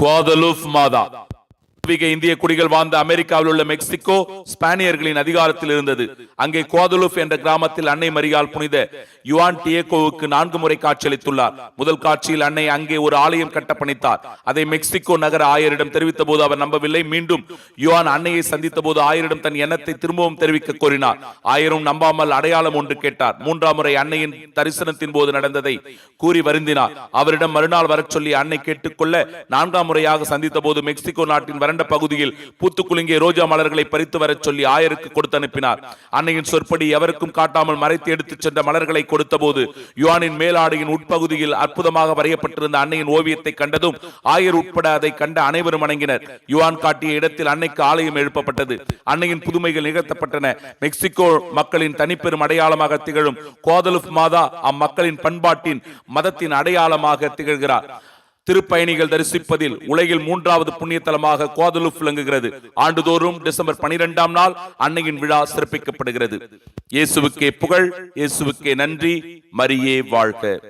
Guadeloupe மாதா. பூர்வீக இந்திய குடிகள் வாழ்ந்த அமெரிக்காவில் உள்ள மெக்சிகோ ஸ்பானியர்களின் அதிகாரத்தில் இருந்தது. அங்கே குவாதலூப் என்ற கிராமத்தில் அன்னை மரியால் புனித யுவான் டியேகோவுக்கு நான்கு முறை காட்சியளித்துள்ளார். முதல் காட்சியில் அன்னை அங்கே ஒரு ஆலயம் கட்டப்பணித்தார். அதை மெக்சிகோ நகர ஆயரிடம் தெரிவித்த போது அவர் நம்பவில்லை. மீண்டும் யுவான் அன்னையை சந்தித்த போது ஆயரிடம் தன் எண்ணத்தை திரும்பவும் தெரிவிக்க கோரினார். ஆயரும் நம்பாமல் அடையாளம் ஒன்று கேட்டார். மூன்றாம் முறை அன்னையின் தரிசனத்தின் போது நடந்ததை கூறி வருந்தினார். அவரிடம் மறுநாள் வரச் சொல்லி அன்னை கேட்டுக்கொள்ள நான்காம் முறையாக சந்தித்த போது மெக்சிகோ நாட்டின் வறண்ட பகுதியில் பூத்துக்குலுங்கிய ரோஜா மலர்களை பறித்து வரச் சொல்லி ஆயருக்கு கொடுத்து அனுப்பினார். அன்னையின் சொற்படி எவருக்கும் காட்டாமல் மறைத்து எடுத்துச் சென்ற மலர்களை கொடுத்தபோது யுவானின் மேலாடையின் உட்பகுதியில் அற்புதமாக வரையப்பட்டிருந்த அன்னையின் ஓவியத்தை கண்டதும் ஆயர் உட்பட அதை கண்ட அனைவரும் வணங்கினர். யுவான் காட்டிய இடத்தில் அன்னைக்கு ஆலயம் எழுப்பப்பட்டது. அன்னையின் புதுமைகள் நிகழ்த்தப்பட்டன. மெக்சிகோ மக்களின் தனிப்பெரும் அடையாளமாக திகழும் கோதலுப் மாதா அம்மக்களின் பண்பாட்டின் மதத்தின் அடையாளமாக திகழ்கிறார். திருப்பயணிகள் தரிசிப்பதில் உலகில் மூன்றாவது புண்ணியத்தலமாக கோதலுப் விளங்குகிறது. ஆண்டுதோறும் டிசம்பர் பனிரெண்டாம் நாள் அன்னையின் விழா சிறப்பிக்கப்படுகிறது. இயேசுவுக்கே புகழ் இயேசுவுக்கே நன்றி மரியே வாழ்க.